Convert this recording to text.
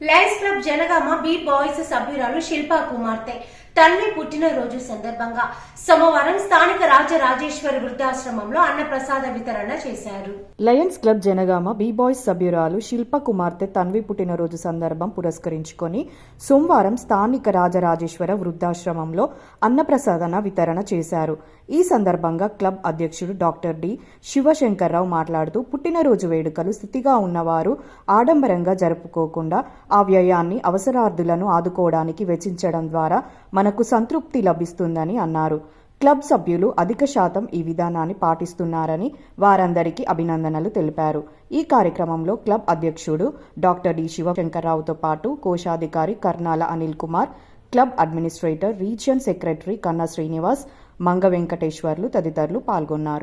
Lions Club Jangaon B boys సభ్యురాలు శిల్పా కుమార్తె. తల్లి పుట్టినరోజు సందర్భంగా సోమవారం స్థానిక రాజరాజేశ్వరి వృద్ధాశ్రమంలో అన్నప్రసాద వితరణ చేశారు. Lions Club Jangaon B boys సభ్యురాలు శిల్ప కుమార్తె తన్వి పుట్టినరోజు సందర్భం పురస్కరించుకొని సోమవారం స్థానిక రాజరాజేశ్వర వృద్ధాశ్రమంలో అన్నప్రసాదన వితరణ చేశారు. ఈ సందర్భంగా క్లబ్ అధ్యక్షుడు డాక్టర్ డి శివశంకర్రావు మాట్లాడుతూ పుట్టినరోజు వేడుకలు స్థితిగా ఉన్నవారు ఆడంబరంగా జరుపుకోకుండా ఆ వ్యయాన్ని అవసరార్థులను ఆదుకోవడానికి వెచ్చించడం ద్వారా మనకు సంతృప్తి లభిస్తుందని అన్నారు. క్లబ్ సభ్యులు అధిక శాతం ఈ విధానాన్ని పాటిస్తున్నారని వారందరికీ అభినందనలు తెలిపారు. ఈ కార్యక్రమంలో క్లబ్ అధ్యక్షుడు డాక్టర్ డి శివశంకర్రావుతో పాటు కోశాధికారి Karnala Anil Kumar club administrator region secretary Kanna Srinivas Manga Venkateswarlu తదితరులు పాల్గొన్నారు.